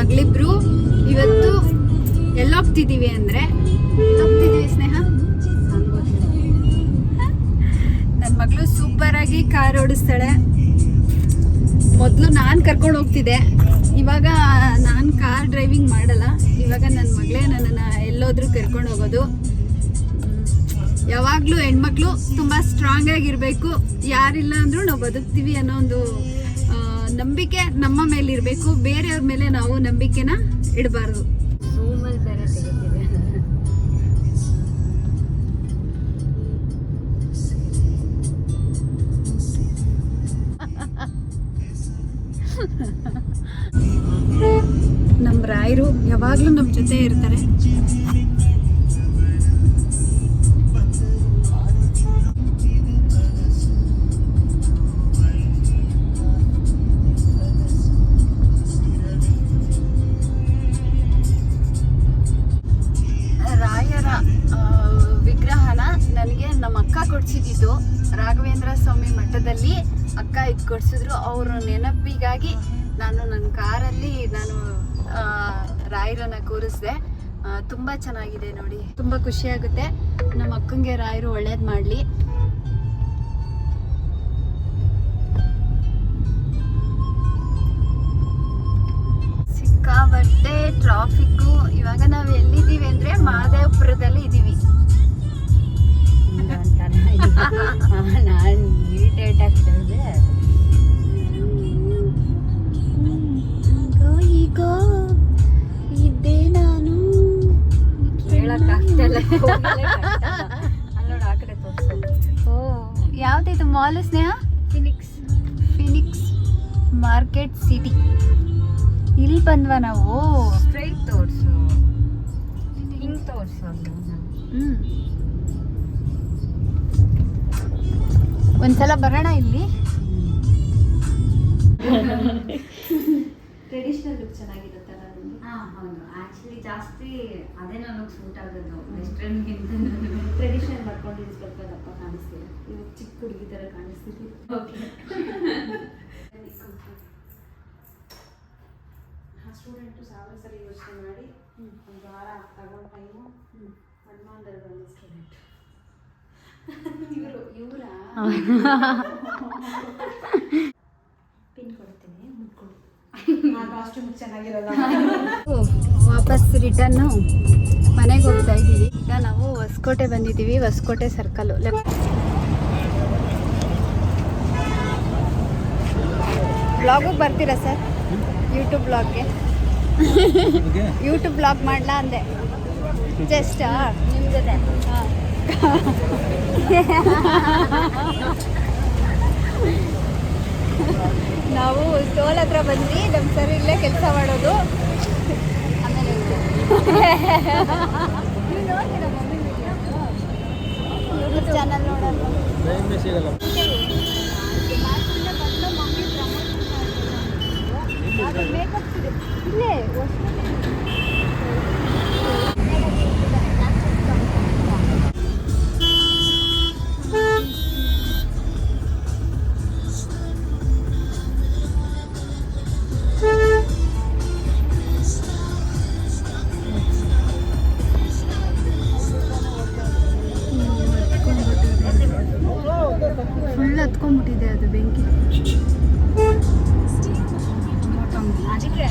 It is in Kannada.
ಮಗಳಿಬ್ರು ಇವತ್ತು ಎಲ್ಲೋಗ್ತಿದ್ದೀವಿ ಅಂದ್ರೆ. ಎಲ್ಲೋಗ್ತಿದೀವಿ ಸ್ನೇಹ? ನನ್ನ ಮಗಳು ಸೂಪರ್ ಆಗಿ ಕಾರ್ ಓಡಿಸ್ತಾಳೆ. ಮೊದಲು ನಾನು ಕರ್ಕೊಂಡು ಹೋಗ್ತಿದ್ದೆ. ಇವಾಗ ನಾನು ಕಾರ್ ಡ್ರೈವಿಂಗ್ ಮಾಡಲ್ಲ. ಇವಾಗ ನನ್ನ ಮಗಳೇ ನನ್ನನ್ನು ಎಲ್ಲೋದ್ರೂ ಕರ್ಕೊಂಡು ಹೋಗೋದು. ಯಾವಾಗಲೂ ಹೆಣ್ಮಕ್ಳು ತುಂಬ ಸ್ಟ್ರಾಂಗ್ ಆಗಿರಬೇಕು. ಯಾರಿಲ್ಲ ಅಂದ್ರೂ ನಾವು ಬದುಕ್ತೀವಿ ಅನ್ನೋ ಒಂದು ನಂಬಿಕೆ ನಮ್ಮ ಮೇಲೆ ಇರಬೇಕು ಬೇರೆಯವ್ರ ಮೇಲೆ ನಾವು ನಂಬಿಕೆನ ಇಡಬಾರ್ದು. ನಮ್ಮ ರಾಯರು ಯಾವಾಗಲೂ ನಮ್ಮ ಜೊತೆ ಇರ್ತಾರೆ. ಕೊಡ್ಸಿದ್ದು ರಾಘವೇಂದ್ರ ಸ್ವಾಮಿ ಮಠದಲ್ಲಿ ಅಕ್ಕ ಇದು ಕೊಡ್ಸಿದ್ರು. ಅವ್ರ ನೆನಪಿಗಾಗಿ ನಾನು ನನ್ನ ಕಾರಲ್ಲಿ ನಾನು ರಾಯರನ್ನ ಕೂರಿಸಿದೆ. ತುಂಬ ಚೆನ್ನಾಗಿದೆ ನೋಡಿ. ತುಂಬ ಖುಷಿ ಆಗುತ್ತೆ. ನಮ್ಮ ಅಕ್ಕಂಗೆ ರಾಯರು ಒಳ್ಳೇದು ಮಾಡಲಿ. ಸಿಕ್ಕಾಬಟ್ಟೆ ಟ್ರಾಫಿಕ್ಕು ಇವಾಗ ನಾವು ಎಲ್ಲಿದ್ದೀವಿ ಅಂದರೆ ಮಹದೇವಪುರದಲ್ಲಿ ಇದ್ದೀವಿ ಈಗ ಇದ್ದೆ ನಾನು. ಓ ಯಾವ್ದಿದು? Mall Sneha? Phoenix Phoenix market city ಇಲ್ಲಿ ಬಂದ್ವಾ ನಾವು? ಸ್ಟ್ರೈಟ್ ತೋರಿಸು. ಹಿಂಗೆ ತೋರಿಸು ಹ್ಮ್. ಒಂದ್ಸಲ ಬರೋಣ ಇಲ್ಲಿ. ಟ್ರೆಡಿಷನಲ್ ಲುಕ್ ಚೆನ್ನಾಗಿರುತ್ತಲ್ಲ ನಿಮಗೆ ಹಾಂ ಹೌದು. ಆ್ಯಕ್ಚುಲಿ ಜಾಸ್ತಿ ಅದೇ ನನಗೆ ಸೂಟ್ ಆಗೋದು. ವೆಸ್ಟರ್ನ್ಗಿಂತ ಟ್ರೆಡಿಷನ್ ಮಾಡ್ಕೊಂಡಿದ್ದು ಸ್ವಲ್ಪ ದಪ್ಪ ಕಾಣಿಸ್ತೀರ? ಇವಾಗ ಚಿಕ್ಕ ಹುಡುಗಿ ಥರ ಕಾಣಿಸ್ತೀರಿ ಸ್ಟೂಡೆಂಟು ಸಾವಿರ ಸರಿ ಯೋಚನೆ ಮಾಡಿ ಒಂದು ವಾರ ತಗೊಂಡು ಟೈಮು ಹನುಮಾನ್ದರ ಬಂದ ಸ್ಟೂಡೆಂಟ್ ಇವರು ಇವರ? ಕಾಸ್ಟ್ಯೂಮ್ ಚೆನ್ನಾಗಿರಲ್ಲ. ವಾಪಸ್ ರಿಟರ್ನ್ ಮನೆಗೆ ಹೋಗ್ತಾ ಇದ್ದೀವಿ. ಈಗ ನಾವು ಹೊಸಕೋಟೆ ಬಂದಿದ್ದೀವಿ ಹೊಸಕೋಟೆ ಸರ್ಕಲ್ ಬ್ಲಾಗ್ ಬ್ಲಾಗಿಗೆ ಬರ್ತೀರಾ ಸರ್ ಯೂಟ್ಯೂಬ್ ಬ್ಲಾಗ್ಗೆ ಯೂಟ್ಯೂಬ್ ಬ್ಲಾಗ್ ಮಾಡಲ ಅಂದೆ. ಜಸ್ಟ್ ನಿಮ್ಮ ಜೊತೆ ನಾವು ಸ್ಟೋಲ್ ಹತ್ರ ಬಂದ್ವಿ ನಮ್ಮ ಸರ್ ಇಲ್ಲೇ ಕೆಲಸ ಮಾಡೋದು. ಆಮೇಲೆ ಯೂಟ್ಯೂಬ್ ಚಾನಲ್ ನೋಡೋದು. ಮೇಕಪ್ ಇಲ್ಲೇ ಫುಲ್ ಹತ್ಕೊಂಡ್ಬಿಟ್ಟಿದೆ ಅದು ಬೆಂಕಿ. ಅದಕ್ಕೆ